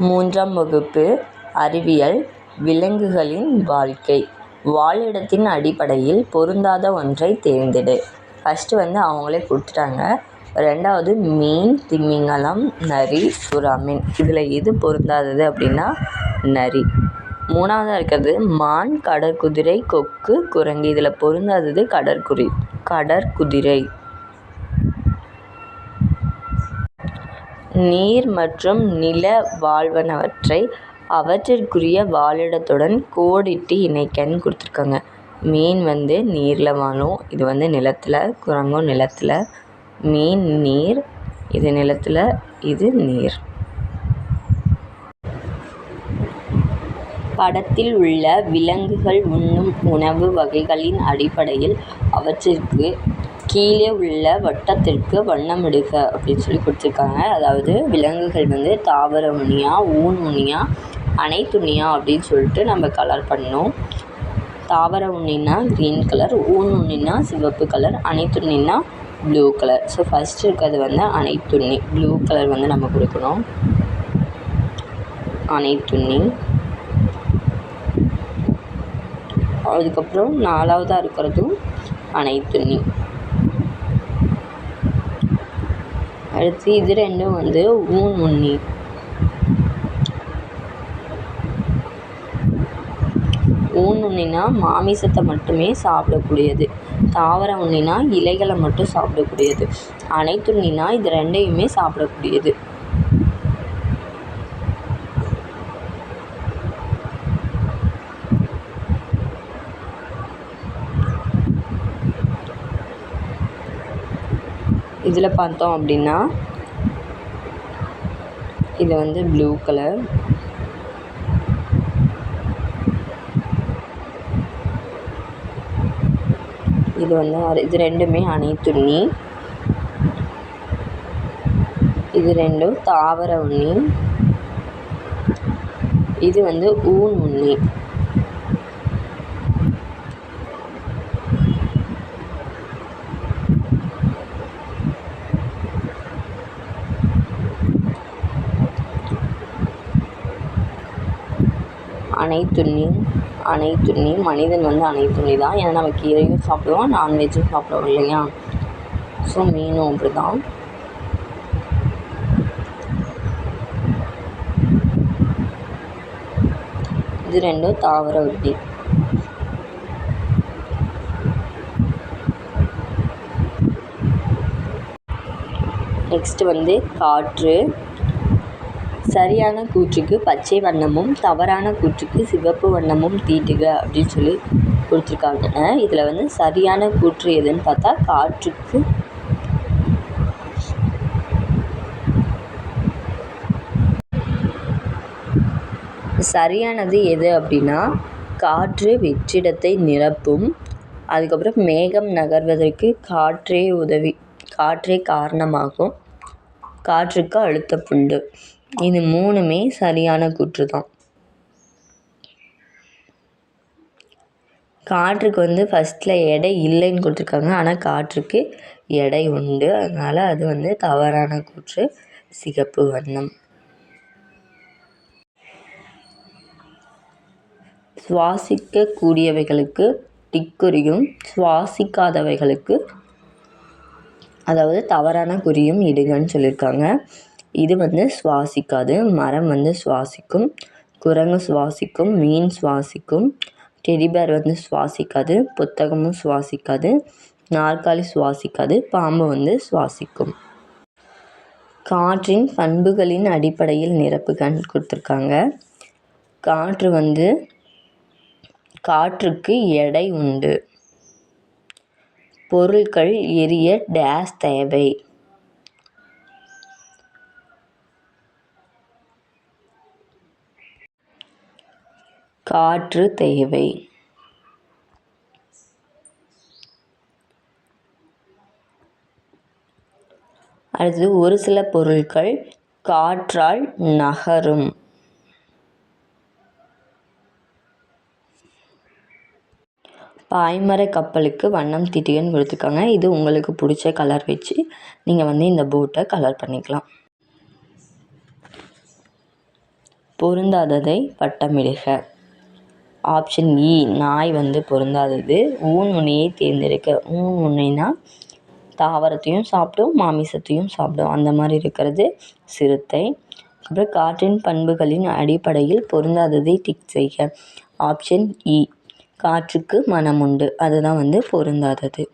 மூன்றாம் வகுப்பு அறிவியல் விலங்குகளின் வாழ்க்கை. வாழிடத்தின் அடிப்படையில் பொருந்தாத ஒன்றை தேர்ந்தெடு. ஃபஸ்ட்டு வந்து அவங்களே கொடுத்துட்டாங்க. ரெண்டாவது மீன் திமிங்கலம் நரி சுறா மீன் இதில் எது பொருந்தாதது அப்படின்னா நரி. மூணாவதாக இருக்கிறது மான் கடற்குதிரை கொக்கு குரங்கு. இதில் பொருந்தாதது கடற்குறி கடற்குதிரை. நீர் மற்றும் நில வாழ்வனவற்றை அவற்றிற்குரிய வாழிடத்துடன் கோடிட்டு இணைக்கன்னு கொடுத்துருக்காங்க. மீன் வந்து நீரில் வாழும். இது வந்து நிலத்தில் குரங்கும் நிலத்தில். மீன் நீர் இது நிலத்தில் இது நீர். படத்தில் உள்ள விலங்குகள் உண்ணும் உணவு வகைகளின் அடிப்படையில் அவற்றிற்கு கீழே உள்ள வட்டத்திற்கு வண்ணமிடுக அப்படின்னு சொல்லி கொடுத்துருக்காங்க. அதாவது விலங்குகள் வந்து தாவர உண்ணியா ஊன் உண்ணியா அனைத்துண்ணியா அப்படின்னு சொல்லிட்டு நம்ம கலர் பண்ணணும். தாவர உண்ணினா க்ரீன் கலர் ஊன் உண்ணினா சிவப்பு கலர் அனைத்துண்ணினா ப்ளூ கலர் ஸோ ஃபஸ்ட்டு இருக்கிறது வந்து அனைத்துண்ணி ப்ளூ கலர் வந்து நம்ம கொடுக்கணும். அனைத்துண்ணி அதுக்கப்புறம் நாலாவதாக இருக்கிறதும் அனைத்துண்ணி அடுத்து இது ரெண்டும் வந்து ஊன் உண்ணி ஊன் உண்ணினா மாமிசத்தை மட்டுமே சாப்பிடக்கூடியது. தாவர உண்ணினா இலைகளை மட்டும் சாப்பிடக்கூடியது. அனைத்துண்ணினா இது ரெண்டையுமே சாப்பிடக்கூடியது. இதில் பார்த்தோம் அப்படின்னா இது வந்து ப்ளூ கலர் இது வந்து இது ரெண்டுமே அனைத்துண்ணி இது ரெண்டும் தாவர உண்ணி. இது வந்து ஊன் உண்ணி. அனைத்துண்ணியும் அனைத்துண்ணியும் மனிதன் வந்து அனைத்துண்ணி தான். ஏன்னா நம்ம கீரையும் சாப்பிடுவோம் நான்வெஜ்ஜும் சாப்பிடுவோம் இல்லையா? ஸோ மீனும் அப்படி தான் இது ரெண்டும் தாவர உண்ணி நெக்ஸ்ட் வந்து காற்று. சரியான கூற்றுக்கு பச்சை வண்ணமும் தவறான கூற்றுக்கு சிவப்பு வண்ணமும் தீட்டுக அப்படின்னு சொல்லி கொடுத்துருக்காங்க. இதில் வந்து சரியான கூற்று எதுன்னு பார்த்தா காற்றுக்கு. சரியானது எது அப்படின்னா காற்று வெற்றிடத்தை நிரப்பும். அதுக்கப்புறம் மேகம் நகர்வதற்கு காற்றே உதவி காற்றே காரணமாகும். காற்றுக்கு அழுத்தப்புண்டு இது மூணுமே சரியான கூற்று தான் காற்றுக்கு வந்து ஃபஸ்ட்டில் எடை இல்லைன்னு கொடுத்துருக்காங்க. ஆனால் காற்றுக்கு எடை உண்டு. அதனால் அது வந்து தவறான கூற்று. சிகப்பு வண்ணம். சுவாசிக்கக்கூடியவைகளுக்கு டிக்குறியும் சுவாசிக்காதவைகளுக்கு அதாவது தவறான குறியும் இடுகன்னு சொல்லியிருக்காங்க. இது வந்து சுவாசிக்காது. மரம் வந்து சுவாசிக்கும். குரங்கு சுவாசிக்கும். மீன் சுவாசிக்கும். டெடிபேர் வந்து சுவாசிக்காது. புத்தகமும் சுவாசிக்காது. நாற்காலி சுவாசிக்காது. பாம்பு வந்து சுவாசிக்கும். காற்றின் பண்புகளின் அடிப்படையில் நிரப்புகன்னு கொடுத்துருக்காங்க. காற்று வந்து காற்றுக்கு எடை உண்டு. பொருட்கள் எரிய டேஸ் தேவை. காற்று தேவை. அடுத்தது ஒரு சில பொருட்கள் காற்றால் நகரும். பாய்மர கப்பலுக்கு வண்ணம் தீட்டுகன்னு கொடுத்துருக்காங்க. இது உங்களுக்கு பிடிச்ச கலர் வச்சு நீங்கள் வந்து இந்த போட்டை கலர் பண்ணிக்கலாம். பொருந்தாததை வட்டமிடுக. ஆப்ஷன் இ e, நாய் வந்து பொருந்தாதது. ஊன் உண்ணியை தேர்ந்தெடுக்க. ஊன் உண்ணினா தாவரத்தையும் சாப்பிடும் மாமிசத்தையும் சாப்பிடும். அந்த மாதிரி இருக்கிறது சிறுத்தை. அப்புறம் காற்றின் பண்புகளின் அடிப்படையில் பொருந்தாததை டிக் செய்க. ஆப்ஷன் இ e, காற்றுக்கு மனம் உண்டு அதுதான் வந்து பொருந்தாதது.